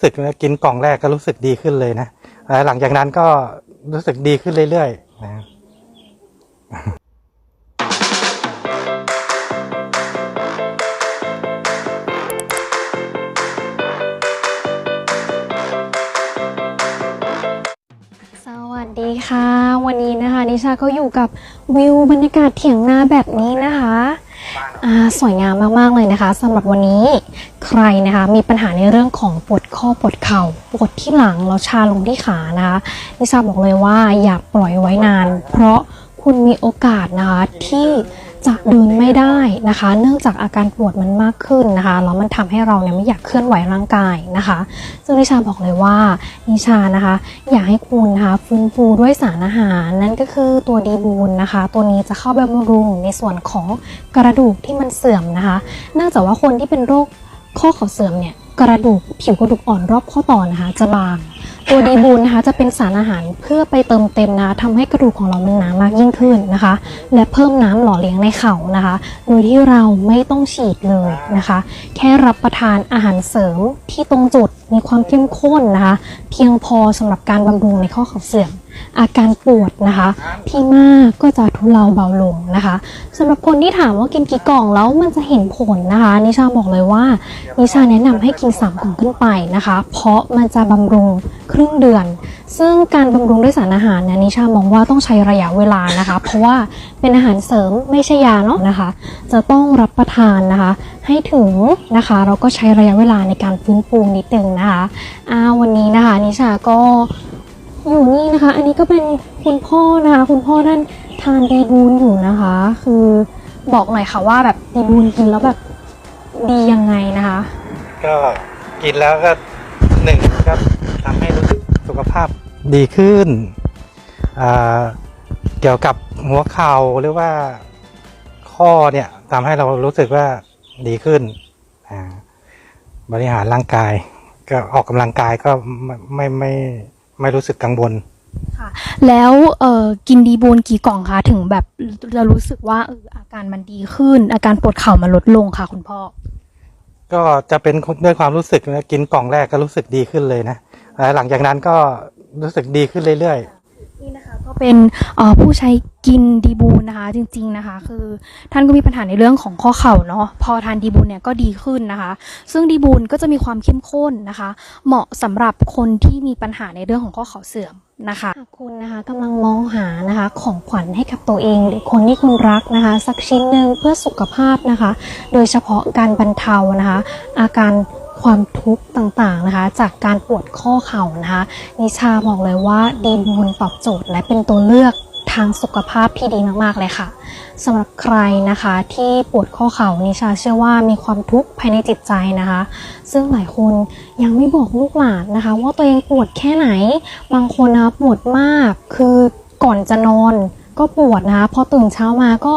รู้สึกนะกินกล่องแรกก็รู้สึกดีขึ้นเลยนะหลังจากนั้นก็รู้สึกดีขึ้นเรื่อยๆนะสวัสดีค่ะ วันนี้นะคะ นิชาก็อยู่กับวิวบรรยากาศเถียงนาแบบนี้นะคะ สวยงามมากๆเลยนะคะสำหรับวันนี้ใครนะคะมีปัญหาในเรื่องของปวดข้อปวดเข่าปวดที่หลังแล้วชาลงที่ขานะคะนิชาบอกเลยว่าอย่าปล่อยไว้นาน เพราะคุณมีโอกาสนะคะที่ จะเดินไม่ได้นะคะ เนื่องจากอาการปวดมันมากขึ้นนะคะแล้วมันทำให้เราเนี่ยไม่อยากเคลื่อนไหวร่างกายนะคะ ซึ่งนิชาบอกเลยว่านิชานะคะ อยากให้คุณนะคะฟื้นฟูด้วยสารอาหารนั่นก็คือตัวดีบูนนะคะ ตัวนี้จะเข้าไปบำรุงในส่วนของกระดูกที่มันเสื่อมนะคะ เนื่องจากว่าคนที่เป็นโรคข้อเข่าเสื่อมเนี่ยกระดูกผิวกระดูกอ่อนรอบข้อต่อนะคะจะบาง ตัวดีบูลนะคะจะเป็นสารอาหารเพื่อไปเติมเต็มนะคะทำให้กระดูกของเรามันหนามากยิ่งขึ้นนะคะ และเพิ่มน้ำหล่อเลี้ยงในเข่านะคะ โดยที่เราไม่ต้องฉีดเลยนะคะ แค่รับประทานอาหารเสริมที่ตรงจุด มีความเข้มข้นนะคะ เพียงพอสำหรับการบำรุงในข้อเข่าเสื่อม อาการปวดนะคะ ที่มากก็จะทุเลาเบาลงนะคะสำหรับคนที่ถามว่ากินกี่กล่องแล้วมันจะเห็นผลนะคะ นิชาบอกเลยว่า นิชาแนะนำให้กิน 3 กล่องขึ้นไปนะคะ เพราะมันจะบำรุงครึ่งเดือน ซึ่งการบำรุงด้วยสารอาหารเนี่ยนิชามองว่าต้องใช้ระยะเวลานะคะ เพราะว่าเป็นอาหารเสริมไม่ใช่ยาเนาะนะคะ จะต้องรับประทานนะคะให้ถึงนะคะ เราก็ใช้ระยะเวลาในการฟื้นฟูนิดนึงนะคะอ่าวันนี้นะคะนิชาก็อยู่นี่นะคะ อันนี้ก็เป็นคุณพ่อนะคะ คุณพ่อท่านทานดีบูนอยู่นะคะ คือบอกหน่อยค่ะว่าแบบดีบูนกินแล้วแบบดียังไงนะคะ ก็กินแล้วก็หนึ่งก็ทำให้รู้สึกสุขภาพดีขึ้น เกี่ยวกับหัวเข่าหรือว่าข้อเนี่ยทำให้เรารู้สึกว่า ดีขึ้นอ่าบริหารร่างกาย ก็ออกกำลังกายก็ไม่ไม่ไม่ไม่รู้สึกกังวลค่ะ แล้วเอ่อกินดีบูนกี่กล่องคะถึงแบบเรารู้สึกว่าเอออาการมันดีขึ้น อาการปวดเข่ามันลดลงค่ะ คุณพ่อ ก็จะเป็นด้วยความรู้สึกนะกินกล่องแรกก็รู้สึกดีขึ้นเลยนะแล้วหลังจากนั้นก็รู้สึกดีขึ้นเรื่อยๆนี่นะคะ ก็เป็นผู้ใช้กินดีบูนนะคะ จริง ๆนะคะ คือท่านก็มีปัญหาในเรื่องของข้อเข่าเนาะพอทานดีบูนเนี่ยก็ดีขึ้นนะคะ ซึ่งดีบูนก็จะมีความเข้มข้นนะคะ เหมาะสำหรับคนที่มีปัญหาในเรื่องของข้อเข่าเสื่อมนะคะหากคุณนะคะกำลังมองหานะคะของขวัญให้กับตัวเอง หรือคนที่คุณรักนะคะ สักชิ้นหนึ่งเพื่อสุขภาพนะคะ โดยเฉพาะการบรรเทานะคะ อาการ ความทุกข์ต่างๆนะคะ จากการปวดข้อเข่านะคะ นิชาบอกเลยว่าดีบูนตอบโจทย์และเป็นตัวเลือกทางสุขภาพที่ดีมากๆเลยค่ะสำหรับใครนะคะที่ปวดข้อเข่านิชาเชื่อว่ามีความทุกข์ภายในจิตใจนะคะ ซึ่งหลายคนยังไม่บอกลูกหลานนะคะ ว่าตัวเองปวดแค่ไหน บางคนนะปวดมากคือก่อนจะนอนก็ปวดนะคะพอตื่นเช้ามาก็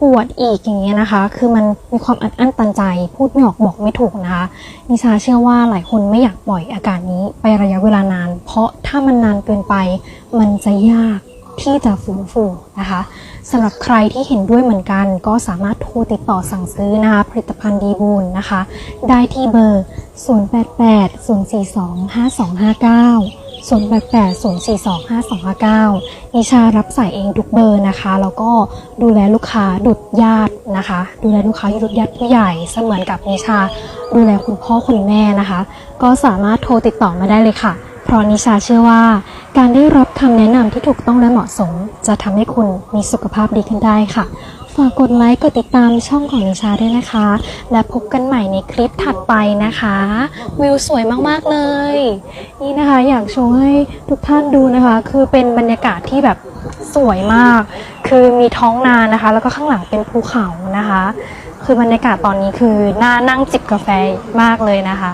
ปวดอีกอย่างเงี้ยนะคะ คือมันมีความอัดอั้นตันใจ พูดไม่ออกบอกไม่ถูกนะคะ นิชาเชื่อว่าหลายคนไม่อยากปล่อยอาการนี้ไประยะเวลานาน เพราะถ้ามันนานเกินไป มันจะยากที่จะฟื้นฟูนะคะสำหรับใครที่เห็นด้วยเหมือนกัน ก็สามารถโทรติดต่อสั่งซื้อนะคะผลิตภัณฑ์ดีบูนนะคะ ได้ที่เบอร์ 0880425259 0880425259 นิชารับสายเองทุกเบอร์นะคะ แล้วก็ดูแลลูกค้าดุดญาตินะคะ ดูแลลูกค้าดุดญาติผู้ใหญ่เสมือนกับนิชา ดูแลคุณพ่อคุณแม่นะคะ ก็สามารถโทรติดต่อมาได้เลยค่ะ เพราะนิชาเชื่อว่า การได้รับคำแนะนำที่ถูกต้องและเหมาะสม จะทำให้คุณมีสุขภาพดีขึ้นได้ค่ะ ฝากกดไลค์กดติดตามช่องของนิชาด้วยนะคะ และพบกันใหม่ในคลิปถัดไปนะคะ วิวสวยมากๆเลย นี่นะคะอยากโชว์ให้ทุกท่านดูนะคะ คือเป็นบรรยากาศที่แบบสวยมาก คือมีท้องนานะคะ แล้วก็ข้างหลังเป็นภูเขานะคะ คือบรรยากาศตอนนี้คือน่านั่งจิบกาแฟมากเลยนะคะ